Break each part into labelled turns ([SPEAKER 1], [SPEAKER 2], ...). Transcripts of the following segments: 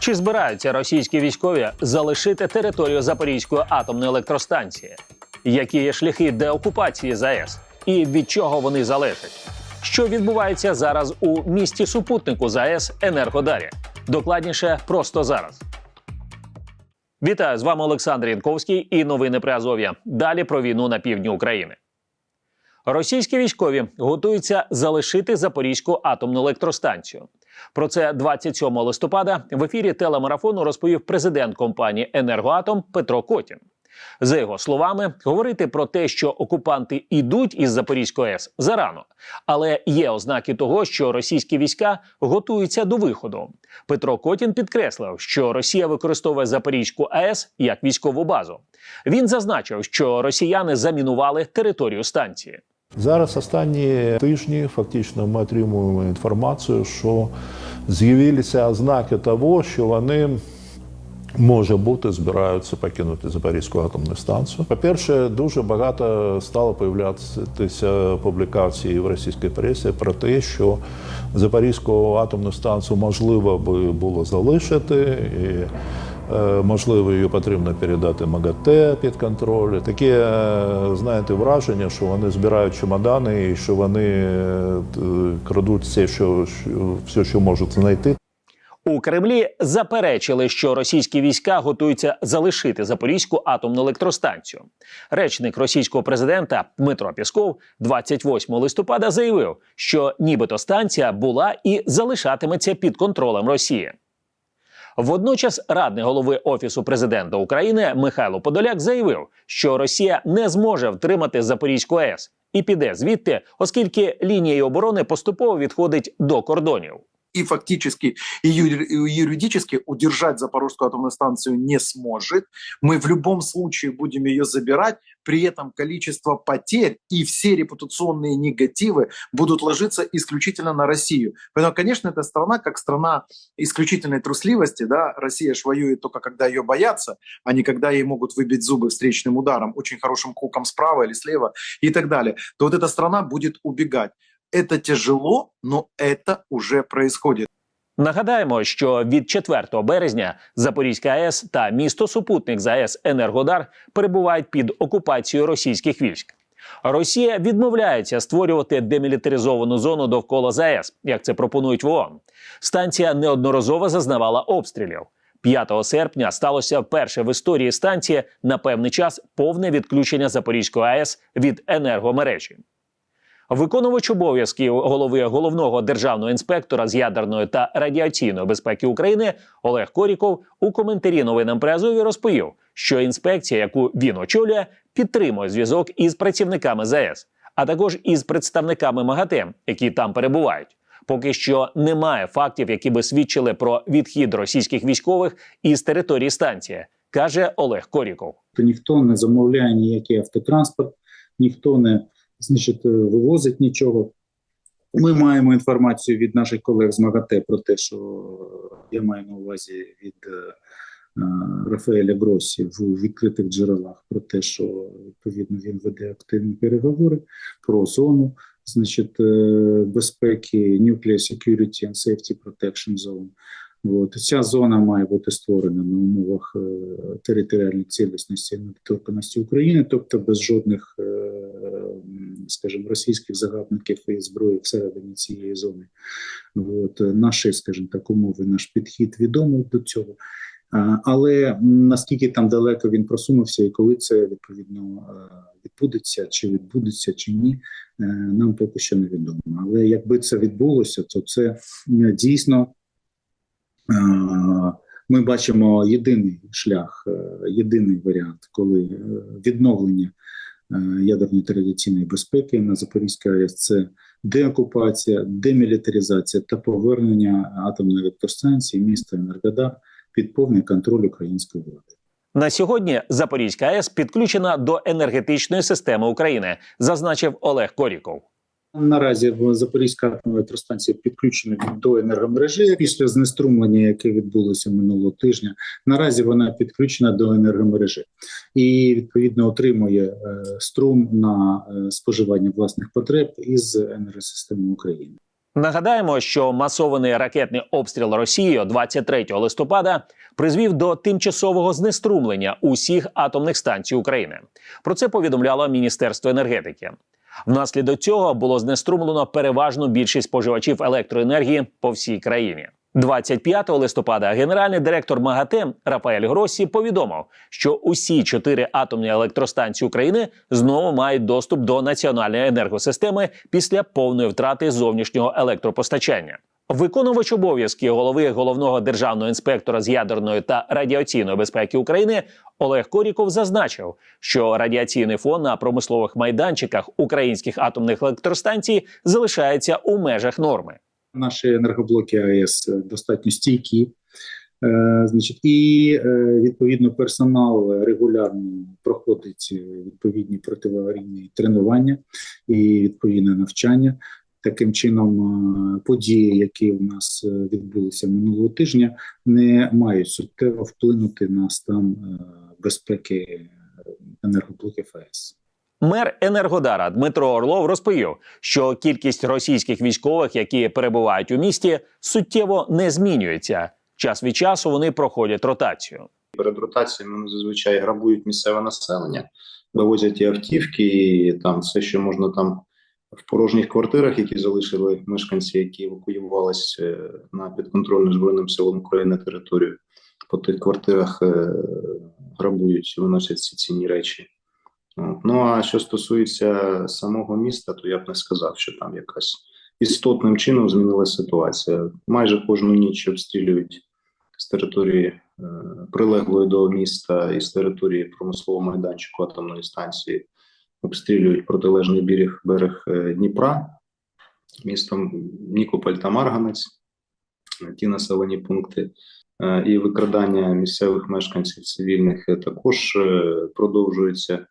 [SPEAKER 1] Чи збираються російські військові залишити територію Запорізької атомної електростанції? Які є шляхи деокупації ЗАЕС? І від чого вони залежать? Що відбувається зараз у місті супутнику ЗАЕС Енергодарі? Докладніше просто зараз. Вітаю з вами Олександр Янковський і новини при Азов'я. Далі про війну на півдні України. Російські військові готуються залишити Запорізьку атомну електростанцію. Про це 27 листопада в ефірі телемарафону розповів президент компанії Енергоатом Петро Котін. За його словами, говорити про те, що окупанти ідуть із Запорізької АЕС зарано, але є ознаки того, що російські війська готуються до виходу. Петро Котін підкреслив, що Росія використовує Запорізьку АЕС як військову базу. Він зазначив, що росіяни замінували територію станції.
[SPEAKER 2] Зараз останні тижні фактично ми отримуємо інформацію, що з'явилися ознаки того, що вони може бути збираються покинути Запорізьку атомну станцію. По-перше, дуже багато стало появлятися публікацій в російській пресі про те, що Запорізьку атомну станцію можливо би було залишити. І Можливо, її потрібно передати МАГАТЕ під контроль. Таке, е, знаєте, враження, що вони збирають чемодани і що вони е, крадуть все, що, все, що можуть знайти.
[SPEAKER 1] У Кремлі заперечили, що російські війська готуються залишити Запорізьку атомну електростанцію. Речник російського президента Дмитро Пісков 28 листопада заявив, що нібито станція була і залишатиметься під контролем Росії. Водночас радник голови офісу президента України Михайло Подоляк заявив, що Росія не зможе втримати Запорізьку АЕС і піде звідти, оскільки лінія оборони поступово відходить до кордонів.
[SPEAKER 3] И фактически, и юри- и юридически удержать Запорожскую атомную станцию не сможет. Мы в любом случае будем ее забирать, при этом количество потерь и все репутационные негативы будут ложиться исключительно на Россию. Поэтому, конечно, эта страна, как страна исключительной трусливости, да, Россия ж воюет только когда ее боятся, а не когда ей могут выбить зубы встречным ударом, очень хорошим хуком справа или слева и так далее, то вот эта страна будет убегать. Это тяжело, но это уже происходит.
[SPEAKER 1] Нагадаємо, що від 4 березня Запорізька АЕС та місто супутник ЗАЕС Енергодар перебувають під окупацією російських військ. Росія відмовляється створювати демілітаризовану зону довкола ЗАЕС, як це пропонують в ООН. Станція неодноразово зазнавала обстрілів. 5 серпня сталося вперше в історії станції на певний час повне відключення Запорізької АЕС від енергомережі. Виконувач обов'язків голови головного державного інспектора з ядерної та радіаційної безпеки України Олег Коріков у коментарі новинам при Азові розповів, що інспекція, яку він очолює, підтримує зв'язок із працівниками ЗАЕС, а також із представниками МАГАТЕ, які там перебувають. Поки що немає фактів, які би свідчили про відхід російських військових із території станції, каже Олег Коріков.
[SPEAKER 4] то ніхто не замовляє ніякий автотранспорт, ніхто не значить, е, вивозить нічого. Ми маємо інформацію від наших колег з МАГАТЕ про те, що я маю на увазі від е, е, Рафаеля Гросі в відкритих джерелах про те, що відповідно він веде активні переговори про зону значить, е, безпеки Nuclear Security and Safety Protection Zone. От. Ця зона має бути створена на умовах е, територіальної цілісності і недоторканості України, тобто без жодних, е, скажімо, російських загарбників і зброї всередині цієї зони. От. Наші, скажімо так, умови, наш підхід відомий до цього. Але наскільки там далеко він просунувся, і коли це відповідно е, відбудеться, чи відбудеться, чи ні, е, нам поки що не відомо. Але якби це відбулося, то це дійсно Е, ми бачимо єдиний шлях, єдиний варіант, коли відновлення ядерної традиційної безпеки на Запорізькій АЕС це деокупація, демілітаризація та повернення атомної електростанції міста Енергодар під повний контроль української влади.
[SPEAKER 1] На сьогодні Запорізька АЕС підключена до енергетичної системи України, зазначив Олег Коріков.
[SPEAKER 4] Наразі в Запорізька атомна електростанція підключена до енергомережі після знеструмлення, яке відбулося минулого тижня. Наразі вона підключена до енергомережі і відповідно отримує е, струм на е, споживання власних потреб із енергосистеми України.
[SPEAKER 1] Нагадаємо, що масований ракетний обстріл Росією 23 листопада призвів до тимчасового знеструмлення усіх атомних станцій України. Про це повідомляло Міністерство енергетики. Внаслідок цього було знеструмлено переважну більшість споживачів електроенергії по всій країні. 25 листопада генеральний директор МАГАТЕ Рафаель Гросі повідомив, що усі чотири атомні електростанції України знову мають доступ до національної енергосистеми після повної втрати зовнішнього електропостачання. Виконувач обов'язки голови головного державного інспектора з ядерної та радіаційної безпеки України Олег Коріков зазначив, що радіаційний фон на промислових майданчиках українських атомних електростанцій залишається у межах норми.
[SPEAKER 4] Наші енергоблоки АЕС достатньо стійкі. Е, значить, і е, відповідно персонал регулярно проходить відповідні протиаварійні тренування і відповідне навчання. Таким чином, е, події, які у нас е, відбулися минулого тижня, не мають суттєво вплинути на стан е, безпеки енергоблоків АЕС.
[SPEAKER 1] Мер Енергодара Дмитро Орлов розповів, що кількість російських військових, які перебувають у місті, суттєво не змінюється. Час від часу вони проходять ротацію.
[SPEAKER 5] Перед ротаціями вони зазвичай грабують місцеве населення, вивозять і автівки, і там все, що можна там в порожніх квартирах, які залишили мешканці, які евакуювалися е, на підконтрольну Збройним силам України територію. По тих квартирах е, грабують виносять ці цінні речі. Ну а що стосується самого міста, то я б не сказав, що там якась істотним чином змінилася ситуація. Майже кожну ніч обстрілюють з території е, прилеглої до міста і з території промислового майданчику атомної станції обстрілюють протилежний берег, берег е, Дніпра, містом Нікополь та Марганець, е, ті населені пункти. Е, І викрадання місцевих мешканців цивільних також продовжується.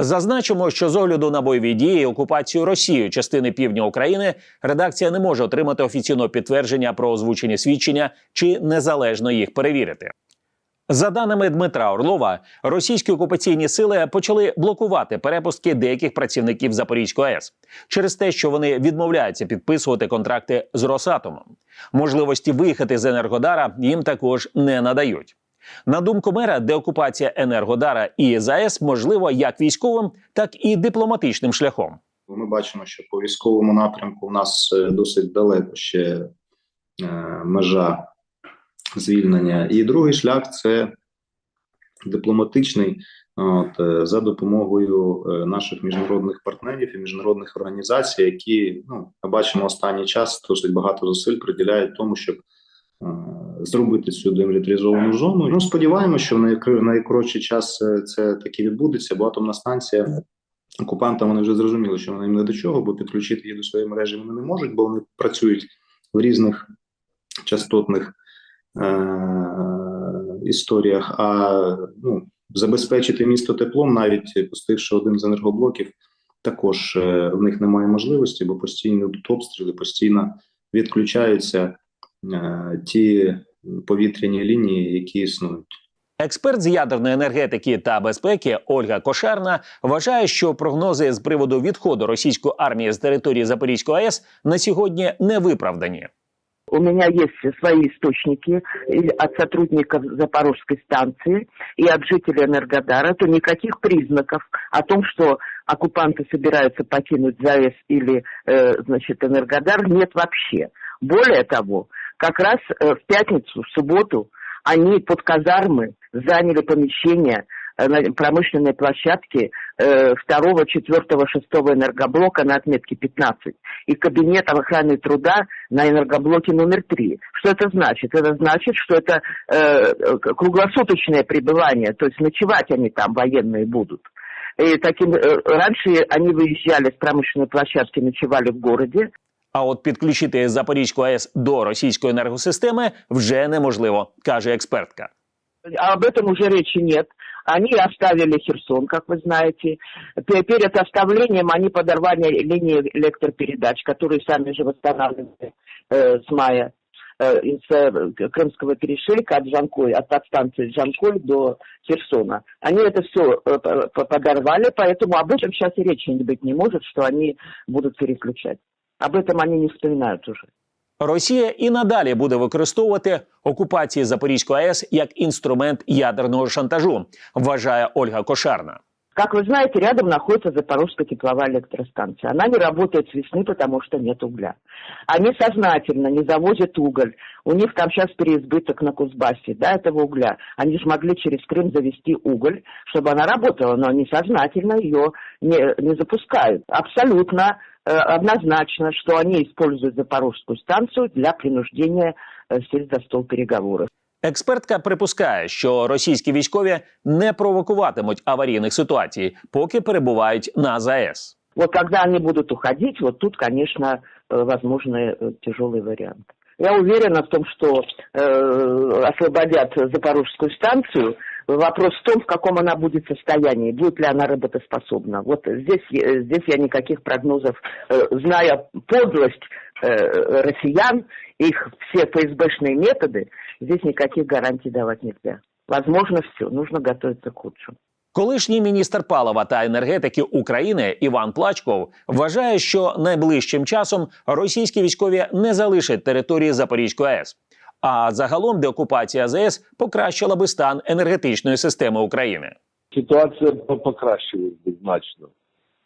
[SPEAKER 1] Зазначимо, що з огляду на бойові дії окупацію Росією частини півдня України редакція не може отримати офіційного підтвердження про озвучені свідчення чи незалежно їх перевірити. За даними Дмитра Орлова, російські окупаційні сили почали блокувати перепустки деяких працівників Запорізької АЕС через те, що вони відмовляються підписувати контракти з Росатомом. Можливості виїхати з Енергодара їм також не надають. На думку мера, деокупація Енергодара і ЗАЕС можливо як військовим, так і дипломатичним шляхом.
[SPEAKER 5] Ми бачимо, що по військовому напрямку у нас е, досить далеко ще е, межа звільнення. І другий шлях це дипломатичний от, е, за допомогою е, наших міжнародних партнерів і міжнародних організацій, які ну ми бачимо останній час досить багато зусиль приділяють тому, щоб е, зробити цю демілітаризовану зону. Ну сподіваємося, що в найкоротший час це таки відбудеться, бо атомна станція. Окупантам вони вже зрозуміли, що вони їм не до чого, бо підключити її до своєї мережі вони не можуть, бо вони працюють в різних частотних історіях. А ну, забезпечити місто теплом, навіть пустивши один з енергоблоків, також е- в них немає можливості, бо постійно тут обстріли, постійно відключаються е- ті повітряні лінії, які існують.
[SPEAKER 1] Експерт з ядерної енергетики та безпеки Ольга Кошарна вважає, що прогнози з приводу відходу російської армії з території Запорізької АЕС на сьогодні не виправдані.
[SPEAKER 6] У меня есть свои источники от сотрудников Запорожской станции и от жителей Энергодара, то никаких признаков о том, что оккупанты собираются покинуть ЗАЭС или, э, значит, Энергодар, нет вообще. Более того, как раз э, в пятницу, в субботу они под казармы заняли помещение э, на промышленной площадке э, второго, четвертого, шестого энергоблока на отметке 15 и кабинет охраны труда на энергоблоке номер три. Что это значит? Это значит, что это э, к- круглосуточное пребывание, то есть ночевать они там военные будут. И таким, э, раньше они выезжали с промышленной площадки, ночевали в городе,
[SPEAKER 1] А от підключити Запорізьку АЕС до російської енергосистеми вже неможливо, каже експертка.
[SPEAKER 6] А об этом уже речи нет. Они оставили Херсон, как вы знаете. Пе- Перед оставлением они подорвали линии электропередач, которые сами же восстанавливали э, с мая э, из э, Крымского перешейка от Жанкой, от подстанции Жанкой до Херсона. Они это все подорвали, поэтому об этом сейчас и речи быть не может, что они будут переключать. Об этом они не вспоминают уже.
[SPEAKER 1] Росія і надалі буде використовувати окупації Запорізької АЕС як інструмент ядерного шантажу, вважає Ольга Кошарна.
[SPEAKER 6] Как вы знаете, рядом находится Запорожская тепловая электростанция. Она не работает с весны, потому что нет угля. Они сознательно не завозят уголь. У них там сейчас переизбыток на Кузбассе, да, этого угля. Они же могли через Крым завести уголь, чтобы она работала, но они сознательно ее не, не запускают. Абсолютно э, однозначно, что они используют Запорожскую станцию для принуждения э, сесть за стол переговоров.
[SPEAKER 1] Експертка припускає, що російські військові не провокуватимуть аварійних ситуацій, поки перебувають на ЗАЕС.
[SPEAKER 6] Вот когда они будут уходить, вот тут, конечно, э, возможны э, тяжелые варианты. Я уверена в том, что э, освободят Запорожскую станцию. Вопрос в том, в каком она будет состоянии, будет ли она работоспособна. Вот здесь, э, здесь я никаких прогнозов, э, зная подлость э, россиян, их все ФСБшные методы, здесь никаких гарантий давать нельзя. Возможно все, нужно готовиться к худшему.
[SPEAKER 1] Колишній міністр палива та енергетики України Іван Плачков вважає, що найближчим часом російські військові не залишать території Запорізької АЕС. А загалом деокупація ЗАЕС покращила би стан енергетичної системи України.
[SPEAKER 7] Ситуація по- покращилась би значно.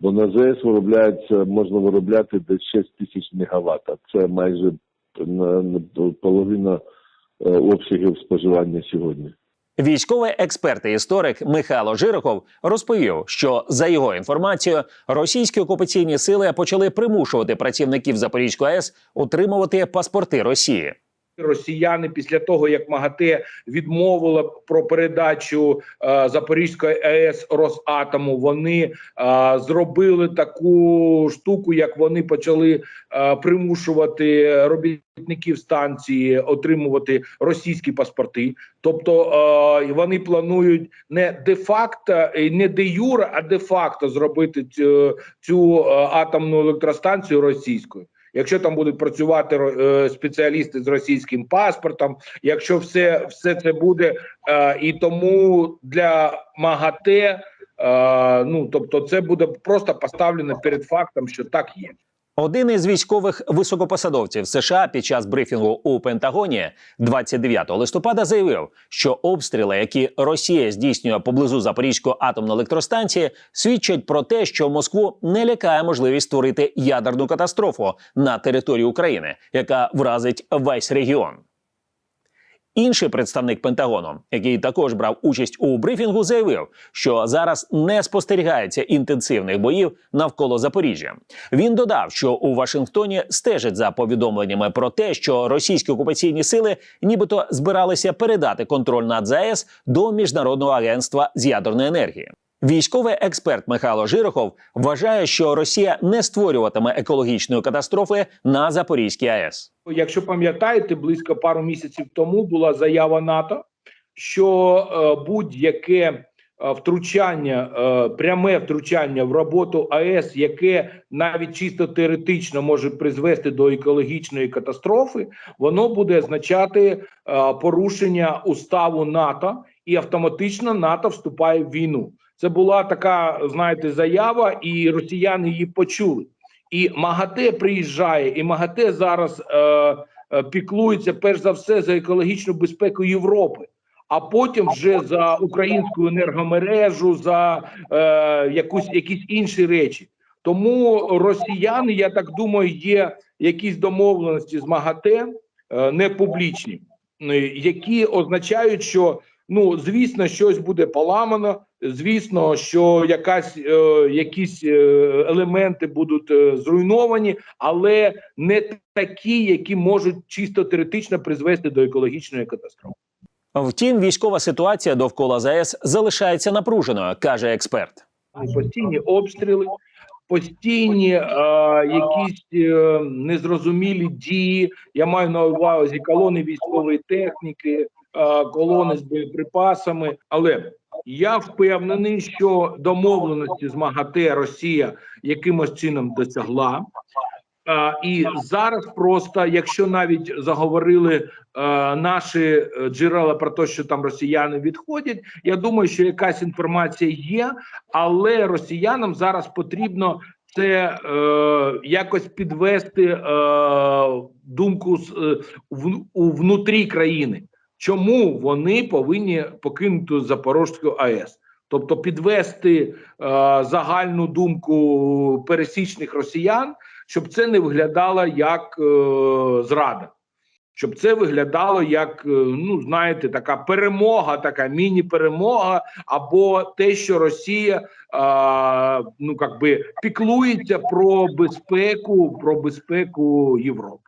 [SPEAKER 7] Бо на ЗС виробляється, можна виробляти десь 6 тисяч мегаватт, а це майже на, на половина е, обсягів споживання сьогодні.
[SPEAKER 1] Військовий експерт і історик Михайло Жироков розповів, що за його інформацією, російські окупаційні сили почали примушувати працівників Запорізької АЕС отримувати паспорти Росії.
[SPEAKER 8] Росіяни після того, як МАГАТЕ відмовила про передачу е, Запорізької АЕС Росатому, вони е, зробили таку штуку, як вони почали е, примушувати робітників станції отримувати російські паспорти. Тобто е, вони планують не де-факто, і не де юра, а де-факто зробити цю, цю е, атомну електростанцію російською. Якщо там будуть працювати е, спеціалісти з російським паспортом, якщо все, все це буде, е, і тому для МАГАТЕ, е, ну тобто, це буде просто поставлено перед фактом, що так є.
[SPEAKER 1] Один із військових високопосадовців США під час брифінгу у Пентагоні 29 листопада заявив, що обстріли, які Росія здійснює поблизу Запорізької атомної електростанції, свідчать про те, що Москву не лякає можливість створити ядерну катастрофу на території України, яка вразить весь регіон. Інший представник Пентагону, який також брав участь у брифінгу, заявив, що зараз не спостерігається інтенсивних боїв навколо Запоріжжя. Він додав, що у Вашингтоні стежать за повідомленнями про те, що російські окупаційні сили нібито збиралися передати контроль над ЗАЕС до міжнародного агентства з ядерної енергії. Військовий експерт Михайло Жирохов вважає, що Росія не створюватиме екологічної катастрофи на Запорізькій АЕС.
[SPEAKER 8] Якщо пам'ятаєте, близько пару місяців тому була заява НАТО, що е, будь-яке е, втручання, е, пряме втручання в роботу АЕС, яке навіть чисто теоретично може призвести до екологічної катастрофи, воно буде означати порушення уставу НАТО, і автоматично НАТО вступає в війну. Це була така, знаєте, заява, і росіяни її почули. І МАГАТЕ приїжджає, і МАГАТЕ зараз е, е, піклується перш за все за екологічну безпеку Європи, а потім вже за українську енергомережу, за е, якусь якісь інші речі. Тому росіяни, я так думаю, є якісь домовленості з МАГАТЕ е, не публічні, е, які означають, що ну звісно, щось буде поламано. Звісно, що якась е, якісь е, елементи будуть е, зруйновані, але не такі, які можуть чисто теоретично призвести до екологічної катастрофи.
[SPEAKER 1] Втім, військова ситуація довкола ЗАЕС залишається напруженою, каже експерт.
[SPEAKER 8] Постійні обстріли, постійні е, якісь е, незрозумілі дії. Я маю на увазі колони військової техніки, колони з боєприпасами. Але я впевнений, що домовленості з МАГАТЕ Росія якимось чином досягла. І зараз просто, якщо навіть заговорили е, наші е, джерела про те, що там росіяни відходять, я думаю, що якась інформація є, але росіянам зараз потрібно це е, якось підвести е, думку е, у внутрі країни. Чому вони повинні покинути Запорізьку АЕС? Тобто підвести е, загальну думку пересічних росіян, щоб це не виглядало як е, зрада, щоб це виглядало як, е, ну знаєте, така перемога, така міні-перемога, або те, що Росія е, ну как би піклується про безпеку, про безпеку Європи.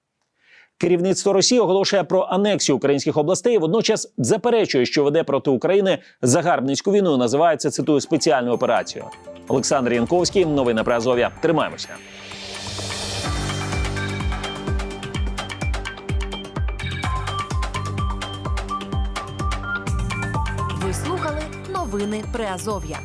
[SPEAKER 1] Керівництво Росії оголошує про анексію українських областей. Водночас заперечує, що веде проти України загарбницьку війну. і Називає це цитую спеціальну операцію. Олександр Янковський, новини про Азов'я. Тримаємося.
[SPEAKER 9] Ви слухали новини Приазов'я.